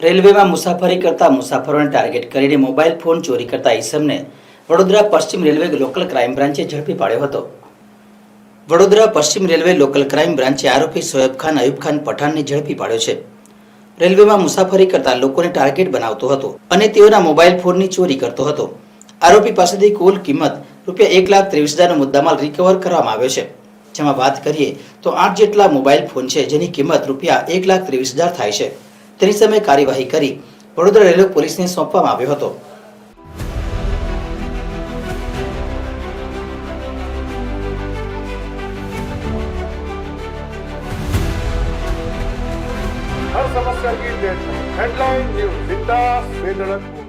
રેલવેમાં મુસાફરી કરતા મુસાફરોને ટાર્ગેટ કરીને મોબાઈલ ફોન ચોરી કરતા ઈસમને વડોદરા પશ્ચિમ રેલવે લોકલ ક્રાઇમ બ્રાન્ચે ઝડપી પાડ્યો હતો. વડોદરા પશ્ચિમ રેલવે લોકલ ક્રાઇમ બ્રાન્ચે આરોપી સોએબ ખાન, અયુબ ખાન પઠાણને ઝડપી પાડ્યો છે. રેલવેમાં મુસાફરી કરતા લોકોને ટાર્ગેટ બનાવતો હતો અને તેઓના મોબાઈલ ફોનની ચોરી કરતો હતો. આરોપી પાસેથી કુલ કિંમત રૂપિયા એક લાખ ત્રેવીસ હજારનો મુદ્દામાલ રિકવર કરવામાં આવ્યો છે. જેમાં વાત કરીએ તો આઠ જેટલા મોબાઈલ ફોન છે જેની કિંમત રૂપિયા એક લાખ ત્રેવીસ હજાર થાય છે. તેની સામે કાર્યવાહી કરી વડોદરા રેલવે પોલીસને સોંપવામાં આવ્યો હતો. Headline news વિંદાસ